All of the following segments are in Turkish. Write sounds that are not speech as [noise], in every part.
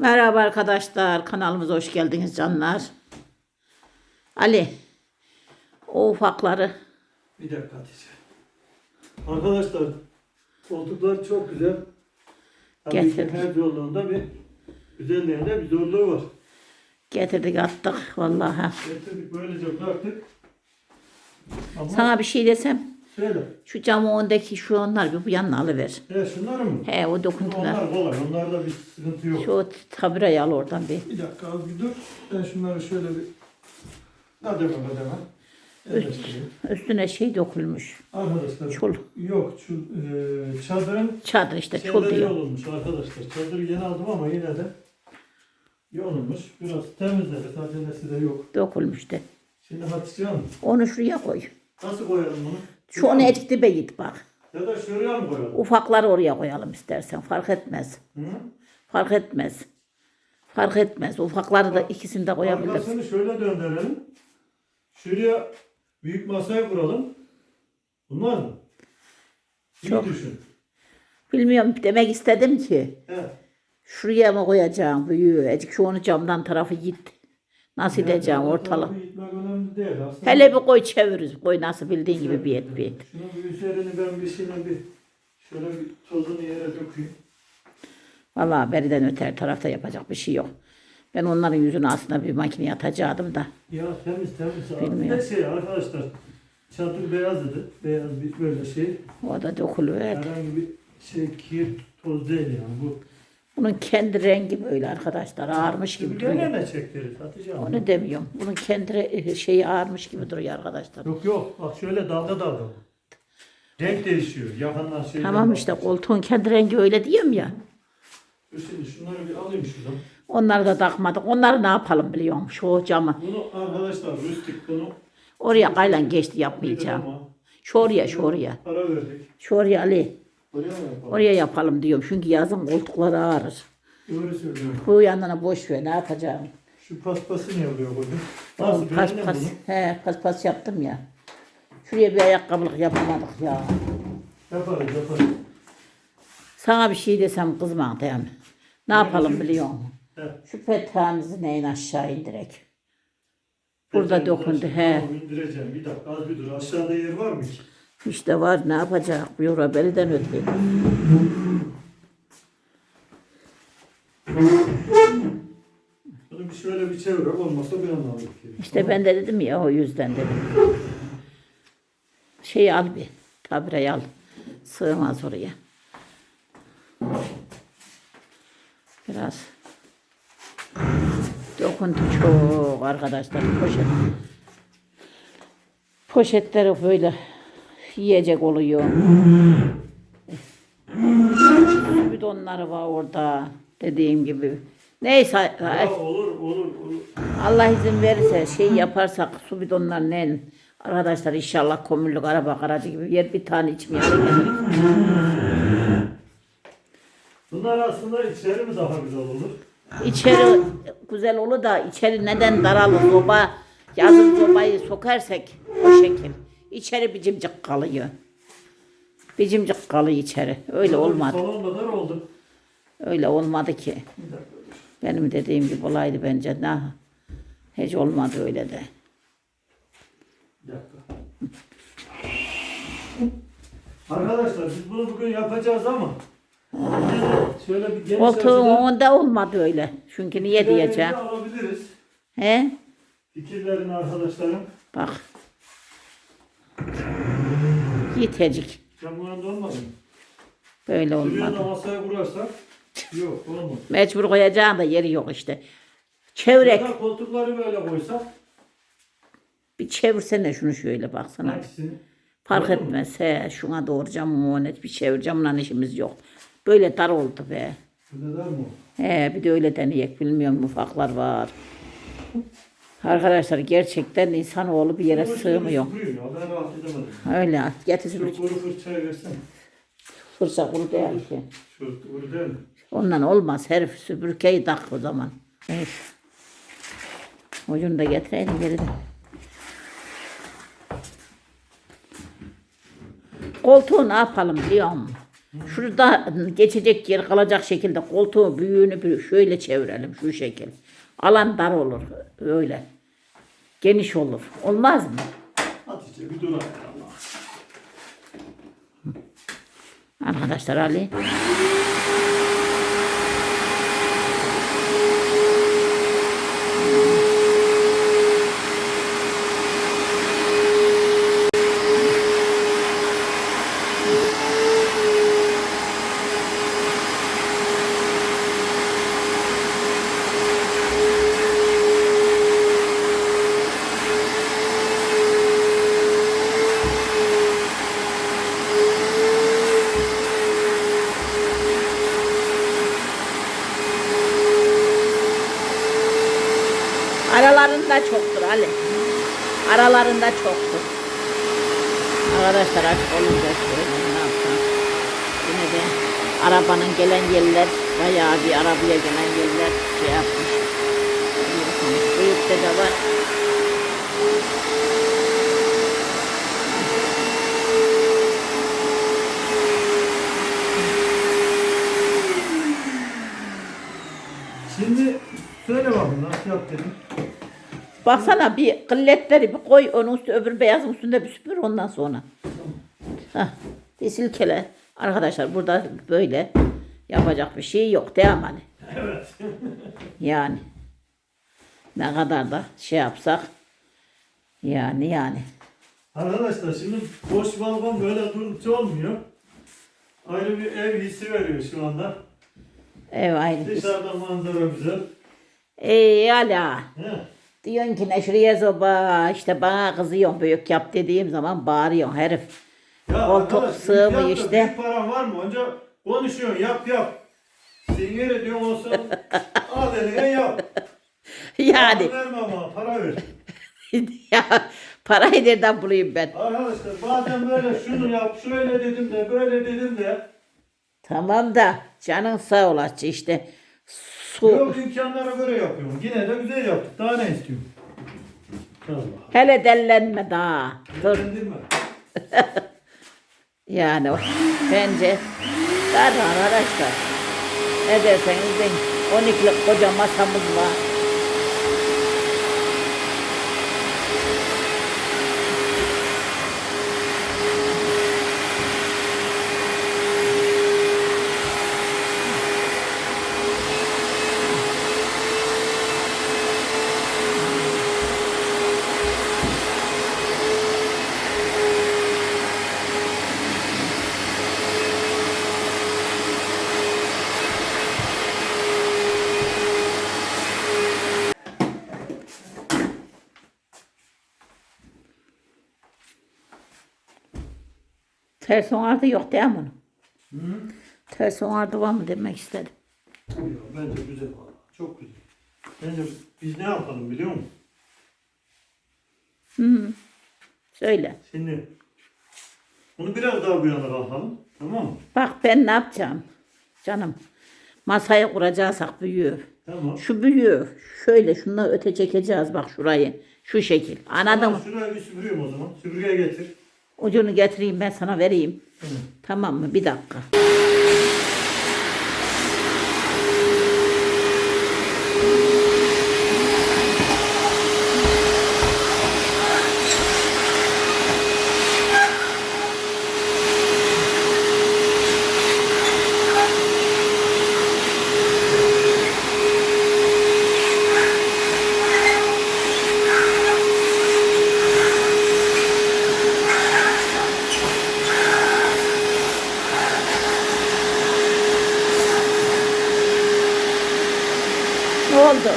Merhaba arkadaşlar. Kanalımıza hoş geldiniz canlar. Ali. O ufakları. Bir dakika Hatice. Arkadaşlar koltuklar çok güzel. Tabii ki Getirdik. her zorluğunda bir güzelliğinde bir zorluğu var. Getirdik attık vallahi. Getirdik böylece bıraktık. Ama Sana bir şey desem. Söyle. Şu camın önündeki şu onlar bir bu yanına alıver. E şunlar mı? He o dokuntular. Onlar kolay. Onlarda bir sıkıntı yok. Şu tabireyi al oradan bir. Bir dakika az bir dur. Ben şunları şöyle bir Hadi bakalım hemen. Yerleştireyim. Üstüne şey dökülmüş. Arkadaşlar Çul. yok çul, e, çadırın Çadır işte çul diyor. yolunmuş arkadaşlar. Çadırı yeni aldım ama yine de yolunmuş. Biraz temizledik. Acelesi de yok. Dökülmüş de. Şimdi Hatice Hanım Onu şuraya koy. nasıl koyalım bunu? Şu onu etik dibe git bak. Ya da şuraya mı koyalım? Ufakları oraya koyalım istersen. Fark etmez. Hı? Fark etmez. Fark etmez. Ufakları da ikisini de koyabiliriz. Arkasını şöyle döndürelim. Şuraya büyük masayı kuralım. Bunlar mı? İyi Çok. düşün. Bilmiyorum demek istedim ki. He. Şuraya mı koyacağım büyüğü? Ecik şu onu camdan tarafı git. Nasıl edeceğim ortalık? Hele bir koy çeviririz. Koy nasıl bildiğin gibi bir et bir et. Şunun üzerini ben bir şöyle bir tozunu yere dökeyim. Vallahi beriden öter tarafta yapacak bir şey yok. Ben onların yüzünü aslında bir makineye atacaktım da. Ya temiz temiz. Bilmiyorum. Ne şey arkadaşlar. Çadır beyaz dedi. Beyaz bir böyle şey. O da dökülüverdi. Herhangi bir şey kir toz değil yani bu. Bunun kendi rengi böyle arkadaşlar. Ağarmış gibi Süpürgeyle duruyor. ne çektiririz Hatice Hanım? Onu demiyorum. Bunun kendi re- şeyi ağarmış gibi duruyor arkadaşlar. Yok yok bak şöyle dalga dalga bu. Renk değişiyor. Yakından şey. Tamam işte koltuğun kendi rengi öyle diyorum ya. Şimdi şunları bir alayım şuradan. Onları da takmadık. Onları ne yapalım biliyor musun? Şu camı. Bunu arkadaşlar rüstik bunu. Oraya kaylan geçti yapmayacağım. Ama Şu oraya, şu oraya. Para verdik. Şu oraya Ali. Oraya mı yapalım? Oraya yapalım diyorum. Çünkü yazın koltukları ağrır. Doğru söylüyorum. Bu yanına boş ver. Ne yapacağım? Şu paspası buraya koydun? Oğlum Nasıl pas beğendin pas. He pas pas yaptım ya. Şuraya bir ayakkabılık yapamadık ya. Yaparız yaparız. Sana bir şey desem kızma değil mi? Ne yapalım biliyor musun? He. Şu petağımızı neyin aşağı indirek. Burada dokundu biraz- he. Tamam, indireceğim. Bir dakika az bir dur. Aşağıda yer var mı ki? İşte var ne yapacak? Buyur beliden öteyim. Bunu bir şöyle bir çevirek olmasa bir an aldık. İşte ben de dedim ya o yüzden dedim. Şey al bir. Tabireyi al. Sığmaz oraya. Biraz dokuntu çok arkadaşlar poşet. Poşetleri böyle yiyecek oluyor. Bidonları var orada dediğim gibi. Neyse Ya olur olur olur. Allah izin verirse şey yaparsak su bidonlarının arkadaşlar inşallah komürlük araba garajı gibi yer bir tane içmeye. Bunlar aslında içeri mi daha güzel olur? İçeri güzel olur da içeri neden daralır soba yazın sobayı sokarsak o şekil. İçeri bir cimcik kalıyor. Bir cimcik kalıyor içeri. Öyle olmadı. Salon kadar oldu. Öyle olmadı ki. Benim dediğim gibi olaydı bence. Ne? Hiç olmadı öyle de. Bir dakika. Arkadaşlar biz bunu bugün yapacağız ama şöyle bir geniş Koltuğun açıdan onda olmadı öyle. Çünkü niye fikirlerini diyeceğim? alabiliriz. He? Fikirlerini arkadaşlarım. Bak. Bu anda olmadı mı? Böyle da olmadı. masaya kurarsak yok olmadı. Mecbur koyacağın da yeri yok işte. Ya Çevrek. da koltukları böyle koysak Bir çevirsene şunu şöyle baksana. hangisini? Fark Doğru mu? etmez. He, şuna doğuracağım mı net bir çevireceğim lan işimiz yok. Böyle dar oldu be. Şurada der mi o? He, bir de öyle deneyek bilmiyorum ufaklar var. Arkadaşlar gerçekten insanoğlu bir yere sığmıyor. Öyle getirsin Şu kuru fırçayı versene. fırça kuru değil ki. Şu kuru değil mi? Ondan olmaz. Herif süpürgeyi tak o zaman. Evet. Ucunu da getireyim geri de. Koltuğu ne yapalım biliyor musun? Şurada geçecek yer kalacak şekilde koltuğu büyüğünü şöyle çevirelim şu şekil. Alan dar olur öyle. Geniş olur. Olmaz mı? Hatice bir dur Allah. Arkadaşlar Ali. Aralarında çoktur Ali. Aralarında çoktur. Arkadaşlar aç olunca şöyle ne yapsam. Yine de arabanın gelen yerler bayağı bir arabaya gelen yerler şey yapmış. Büyükte de var. Şimdi söyle bakayım nasıl yap dedim. Baksana bir kılletleri bir koy onun üstü öbür beyazın üstünde bir süpür ondan sonra. Hah, bir silkele. Arkadaşlar burada böyle yapacak bir şey yok değil mi? Evet. Yani ne kadar da şey yapsak yani yani. Arkadaşlar şimdi boş balkon böyle durdukça olmuyor. Ayrı bir ev hissi veriyor şu anda. Ev ayrı. Dışarıda manzara güzel. Ey ala. He. Diyorsun ki ne şuraya zoba işte bana kızıyorsun büyük yap dediğim zaman bağırıyorsun herif. Ya Koltuk arkadaş, sığmıyor büyük yap da işte. Büyük paran var mı? Önce konuşuyorsun yap yap. Sinir ediyorsun olsun. [laughs] Al eline yap. Yani Para verme ama para ver. [laughs] ya parayı nereden bulayım ben? Arkadaşlar bazen böyle şunu yap şöyle dedim de böyle dedim de. Tamam da canın sağ olasın işte. Yok imkanlara göre yapıyorum. Yine de güzel yaptık. Daha ne istiyorum? Allah. Hele dellenme daha. Dur. Mi? [laughs] Yani o- bence daha da arkadaşlar. Ne derseniz deyin. 12'lik koca masamız var. Ters onardı yok değil mi onun? Hı? Ters onardı var mı demek istedim. Yok, Bence güzel. Çok güzel. Bence biz ne yapalım biliyor musun? Söyle. Şimdi bunu biraz daha bu yana kalkalım. Tamam mı? Bak ben ne yapacağım? Canım. Masayı kuracaksak büyüğü. Tamam. Şu büyüğü şöyle şundan öte çekeceğiz bak şurayı. Şu şekil. Anladın mı? Şuraya bir süpürüyorum o zaman. Süpürgeye getir. Ucunu getireyim ben sana vereyim. Tamam. Tamam mı? Bir dakika. Ne oldu?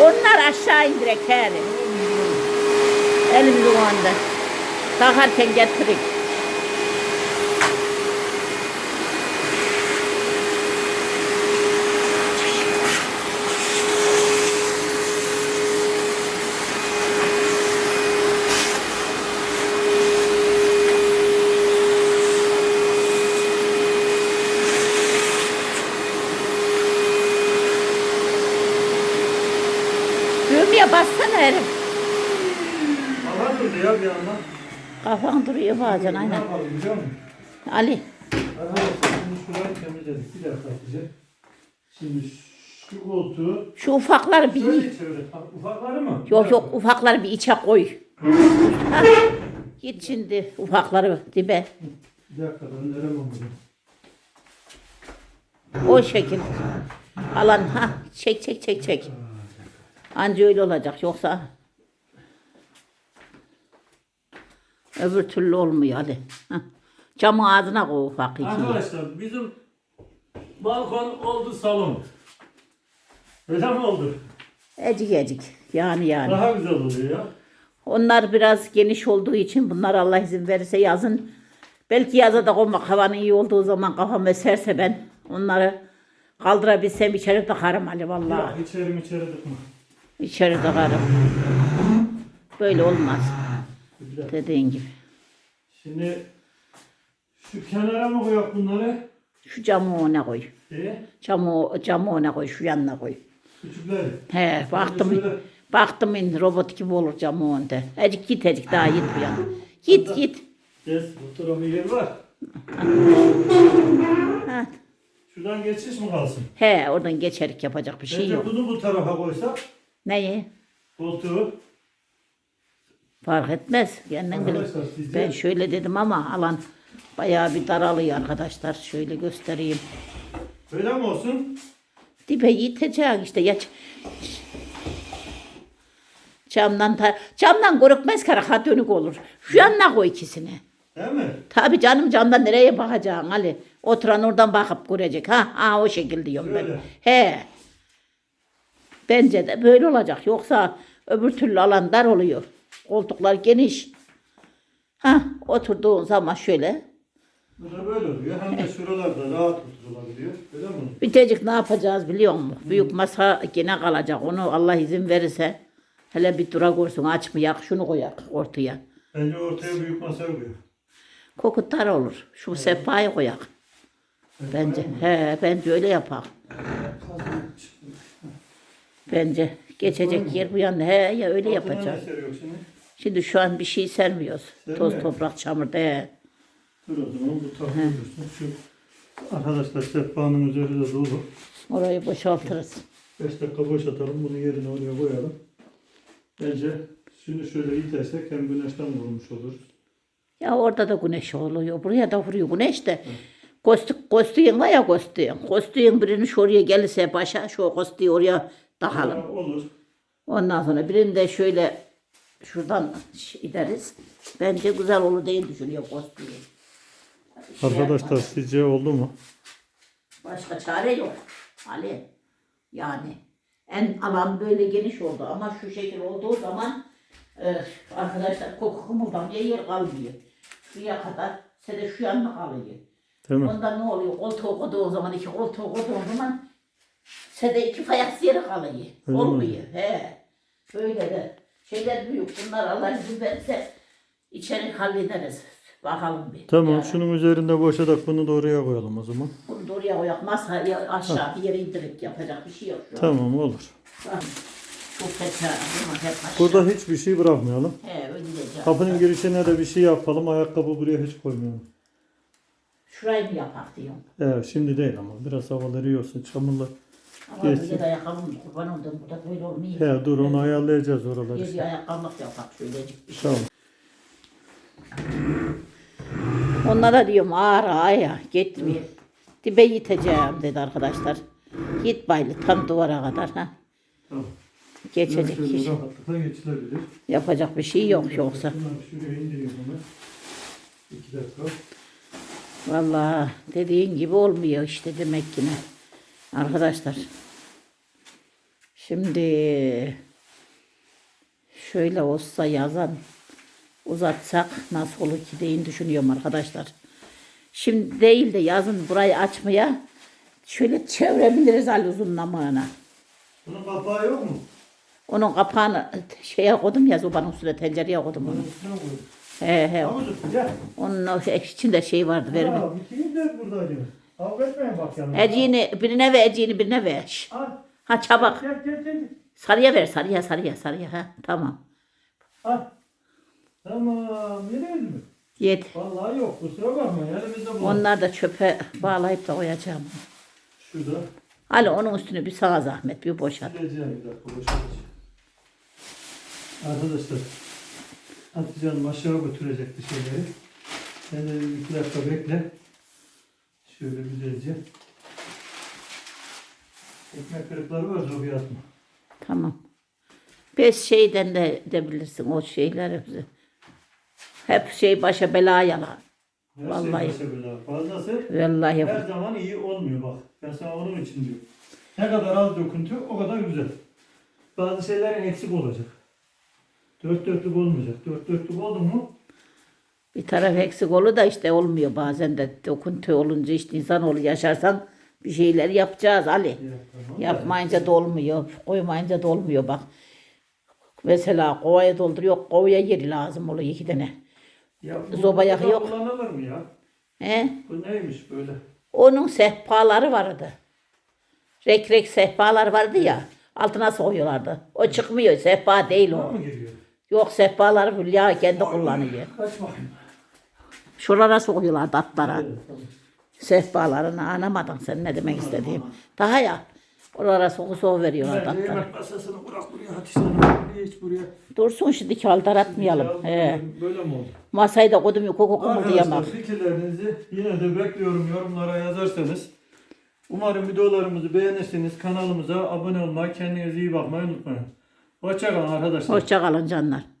Onlar aşağı indirek yani. Elimizi o anda. Takarken getirik. Düğmeye bassana herif. Hava durdu ya bir anda. Kafan duruyor bazen Ne aynen. yapalım biliyor musun? Ali. Arkadaşlar şimdi şurayı temizledik. Bir dakika bize. Şimdi şu koltuğu Şu ufakları bir şöyle çevir. Ufakları mı? Yok yok ufakları bir içe koy. Ha, Git şimdi ufakları dibe. Bir dakika ben bunu. O şekil. Alan ha çek çek çek çek. Anca öyle olacak yoksa öbür türlü olmuyor hadi. Hah. Camın ağzına koy ufak ikiyi. Arkadaşlar bizim balkon oldu salon. Öyle mi oldu? Ecik ecik yani yani. Daha güzel oluyor ya. Onlar biraz geniş olduğu için bunlar Allah izin verirse yazın. Belki yaza da koymak havanın iyi olduğu zaman kafam eserse ben onları kaldırabilsem içeri takarım Ali vallahi. Ya içeri içeri tıkma. İçeri takarım. Böyle olmaz dakika. dediğin gibi. Şimdi şu kenara mı koyak bunları? Şu camı ona koy. E, Camı, camı ona koy, şu yanına koy. küçükleri. He, baktım. Baktım in robot gibi olur camı onda. Ecik git ecik daha git bu yana. Git git. Yes, bu tarafı yer var. Ha. Şuradan geçiş mi kalsın? He, oradan geçerik yapacak bir şey Bence yok. bunu bu tarafa koysak Neyi? koltuğu. Fark etmez. Kendin bilir. Arkadaşlar Ben şöyle dedim ama alan bayağı bir daralıyor arkadaşlar. Şöyle göstereyim. Öyle mi olsun? Dibe yitecek işte. Ya, ç- camdan ta, camdan korkmaz kara ha dönük olur. Şu yanına koy ikisini. Değil mi? Tabii canım camdan nereye bakacaksın Ali? Oturan oradan bakıp görecek. Ha, ha o şekil diyorum ben. Şöyle. He. Bence de böyle olacak. Yoksa öbür türlü alan dar oluyor. Koltuklar geniş. Ha, oturduğun zaman şöyle. Bu da böyle oluyor. Hem de şuralarda rahat oturulabiliyor. Öyle mi? Bitecek ne yapacağız biliyor musun? Büyük masa yine kalacak. Onu Allah izin verirse hele bir dura koysun açmayak şunu koyak ortaya. Bence ortaya büyük masa koyuyor. Kokutlar olur. Şu sehpayı koyak. Bence. He, bence öyle yapak. Bence geçecek yer bu yana. He ya öyle seriyor şimdi? Şu an bir şey sermiyoruz. Sermiyor. Toz toprak çamurda. He. Dur o zaman bu tarafa dursun. Şu arkadaşlar sehpanın üzeri de dolu. Orayı boşaltırız. 5 dakika boşaltalım. Bunu yerine oraya koyalım. Bence şunu şöyle itersek hem güneşten vurmuş oluruz. Ya orada da güneş oluyor. Buraya da vuruyor güneş de. Kostuk, kostuğun var ya kostuğun. Kostuğun birini şuraya gelirse başa şu kostuğu oraya takalım. Ha, olur. Ondan sonra birini de şöyle şuradan gideriz. Bence güzel olur diye düşünüyor kostuğu. Şey Arkadaşlar sizce oldu mu? Başka çare yok. Ali. Yani en alan böyle geniş oldu ama şu şekil olduğu zaman e, arkadaşlar koku kımıldamaya yer kalmıyor. Şuraya kadar sede şu yanına kalıyor. Değil mi? Ondan ne oluyor? Koltuğu koyduğu zaman iki koltuğu koyduğu zaman sede iki fayak yeri kalıyor. Öyle mi? Olmuyor. He. Böyle de şeyler büyük. Bunlar Allah izin verirse içeri hallederiz. Bakalım bir. Tamam Yani. şunun üzerinde boşadak bunu da oraya koyalım o zaman. Bunu da oraya koyak masaya aşağı bir yere indirip yapacak bir şey yok. Tamam olur. Aşağı. Burada hiçbir şey bırakmayalım. He. Kapının girişine de bir şey yapalım. Ayakkabı buraya hiç koymayalım. Şurayı mı yapak diyorum. Evet şimdi değil ama biraz havaları iyi olsun. Ama Geçsin. de ayakkabım kurban oldum. Burada böyle olmuyor. He dur onu ayarlayacağız oraları. Bir bir ayakkabılık yapak şöylecik bir şey. Tamam. Onlara diyorum ağır ağır ya gitmiyor. Dibe yiteceğim dedi arkadaşlar. Git baylı tam duvara kadar ha. Tamam. Geçecek Şöyle iş. rahatlıkla geçilebilir. Yapacak bir şey yok yoksa. Bunları şuraya indireyim hemen. İki dakika. Vallahi dediğin gibi olmuyor işte demek ki ne. Arkadaşlar. Şimdi şöyle olsa yazan uzatsak nasıl olur ki deyin düşünüyorum arkadaşlar. Şimdi değil de yazın burayı açmaya şöyle çevirebiliriz al uzunlamağına. Bunun kapağı yok mu? Onun kapağını şeye koydum ya zobanın üstüne tencereye koydum onu. He he. Onun şey- içinde şey vardı verme. Ya bitireyim de burada acaba. Kavga etmeyin bak yanına. Eciğini birine ver, eciğini birine ver. Al. Ha çabuk. Gel gel gel. Sarıya ver sarıya sarıya sarıya ha tamam. Ha. Tamam. Yine mi? Yedi. Vallahi yok. Kusura bakma. Elimizde bu. Onlar da çöpe bağlayıp da koyacağım. Şurada. Ali onun üstünü bir sağa zahmet bir boşalt. Sileceğim bir dakika. Boşaltacağım. Arkadaşlar. Hatice Hanım aşağı götürecekti şeyleri. Sen de bir iki dakika bekle. Şöyle güzelce. Ekmek kırıkları var bir atma. Tamam. Beş şeyden de edebilirsin o şeyleri. Hep şey başa bela yalan. Her Vallahi. şey başa bela. Fazlası Vallahi her zaman iyi olmuyor bak. Ben sana onun için diyorum. Ne kadar az döküntü o kadar güzel. Bazı şeylerin eksik olacak. Dört dörtlük olmayacak. Dört dörtlük oldu mu bir taraf eksik olur da işte olmuyor bazen de dokuntu olunca işte insanoğlu yaşarsan bir şeyler yapacağız Ali. Ya, tamam. Yapmayınca da olmuyor. Koymayınca da olmuyor bak. Mesela kovaya dolduruyor. Kovaya yeri lazım oluyor iki tane. Ya, bu Zoba yakı yok. Kullanılır mı ya? He? Bu neymiş böyle? Onun sehpaları vardı. Rek rek sehpalar vardı ya. Altına soyuyorlardı. O çıkmıyor. Sehpa değil o. Yok sehpaları Hülya kendi kullanıyor. Kaç bakayım. Şuralara sokuyorlardı atlara. Sehpalarını anlamadın sen ne demek istediğim. Daha ya. Oralara soku soğuk veriyorlardı Ben de atlara. yemek masasını bırak buraya Hatice Hanım. Hiç buraya. Dursun şimdi kaldır atmayalım. He. Böyle mi oldu? Masayı da kodum yok koku Arkadaşlar kumuldayamak. fikirlerinizi yine de bekliyorum yorumlara yazarsanız. Umarım videolarımızı beğenirsiniz. Kanalımıza abone olmayı, kendinize iyi bakmayı unutmayın. Hoşçakalın arkadaşlar. Hoşça kalın canlar.